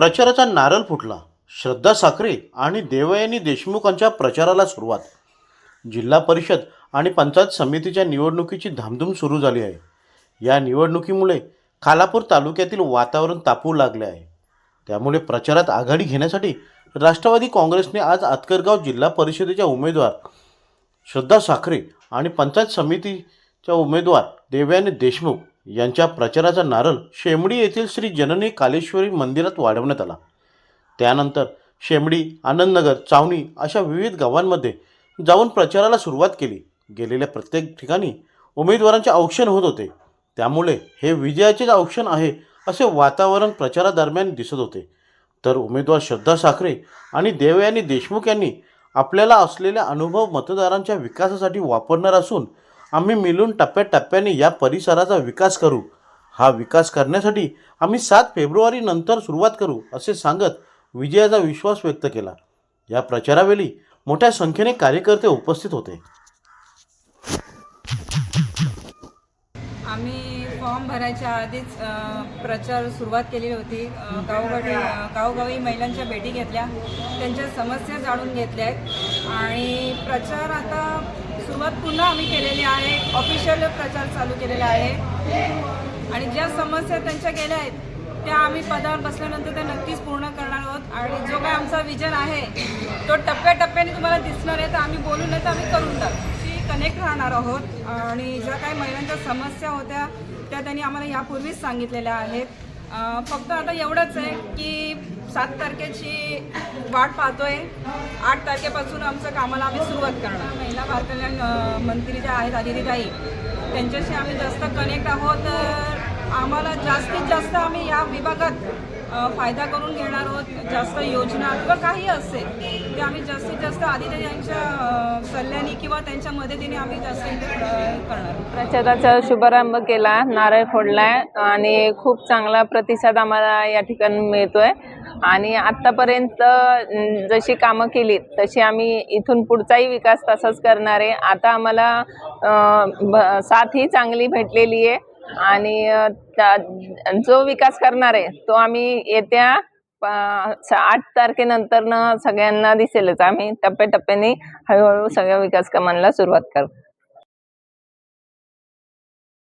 प्रचाराचा नारळ फुटला. श्रद्धा साखरे आणि देवयानी देशमुखांच्या प्रचाराला सुरुवात. जिल्हा परिषद आणि पंचायत समितीच्या निवडणुकीची धामधूम सुरू झाली आहे. या निवडणुकीमुळे खालापूर तालुक्यातील वातावरण तापू लागले आहे. त्यामुळे प्रचारात आघाडी घेण्यासाठी राष्ट्रवादी काँग्रेसने आज आतकरगाव जिल्हा परिषदेच्या उमेदवार श्रद्धा साखरे आणि पंचायत समितीच्या उमेदवार देवयानी देशमुख यांच्या प्रचाराचा नारळ शेमडी येथील श्री जननी कालेश्वरी मंदिरात वाढवण्यात आला. त्यानंतर शेमडी आनंदनगर चावणी अशा विविध गावांमध्ये जाऊन प्रचाराला सुरुवात केली. गेलेल्या प्रत्येक ठिकाणी उमेदवारांचे औक्षण होत होते. त्यामुळे हे विजयाचेच औक्षण आहे असे वातावरण प्रचारादरम्यान दिसत होते. तर उमेदवार श्रद्धा साखरे आणि देवयानी देशमुख यांनी आपल्याला असलेल्या अनुभव मतदारांच्या विकासासाठी वापरणार असून आम्ही मिळून टप्प्याटप्प्याने या परिसराचा विकास करू. हा विकास करण्यासाठी आम्ही सात फेब्रुवारी नंतर सुरुवात करू असे सांगत विजयाचा विश्वास व्यक्त केला. या प्रचारावेळी मोठ्या संख्येने कार्यकर्ते उपस्थित होते. आम्ही फॉर्म भरायच्या आधीच प्रचार सुरुवात केलेली होती. अ, गावोगावी गावोगावी महिलांच्या भेटी घेतल्या. त्यांच्या समस्या जाणून घेतल्या आहेत आणि प्रचार आता सुरुवात पुन्हा आम्ही केलेली आहे. ऑफिशियल प्रचार चालू केलेला आहे. आणि ज्या समस्या त्यांच्या गेल्या आहेत त्या आम्ही पदावर बसल्यानंतर त्या नक्कीच पूर्ण करणार आहोत. आणि जो काय आमचा विजन आहे तो टप्प्याटप्प्याने तुम्हाला दिसणार आहे तर आम्ही बोलून नाही तर आम्ही करून टाकू. कनेक्ट राहणार आहोत. आणि ज्या काही महिलांच्या समस्या होत्या त्या त्यांनी आम्हाला यापूर्वीच सांगितलेल्या आहेत. फक्त आता एवढंच आहे की सात तारखेची वाट पाहतोय. आठ तारखेपासून आमचं कामाला आम्ही सुरुवात करणार. महिला बाल मंत्री ज्या आहेत आदितीताई त्यांच्याशी आम्ही जास्त कनेक्ट आहोत. तर आम्हाला जास्तीत जास्त आम्ही या विभागात फायदा करून घेणार आहोत जास्त योजना किंवा काही असेल ते आम्ही जास्तीत जास्त आदित्य यांच्या सल्ल्याने किंवा त्यांच्या मदतीने आम्ही जास्त करणार आहोत. प्रचाराचा शुभारंभ केला नारळ फोडलाय आणि खूप चांगला प्रतिसाद आम्हाला या ठिकाणी मिळतोय. आणि आत्तापर्यंत जशी कामं केली तशी आम्ही इथून पुढचाही विकास तसाच करणार आहे. आता आम्हाला ब- साथ ही चांगली भेटलेली आहे. आणि जो विकास करणार आहे तो आम्ही येत्या आठ तारखेनंतरनं सगळ्यांना दिसेलच. आम्ही टप्प्याटप्प्याने हळूहळू सगळ्या विकास कामांना सुरुवात करू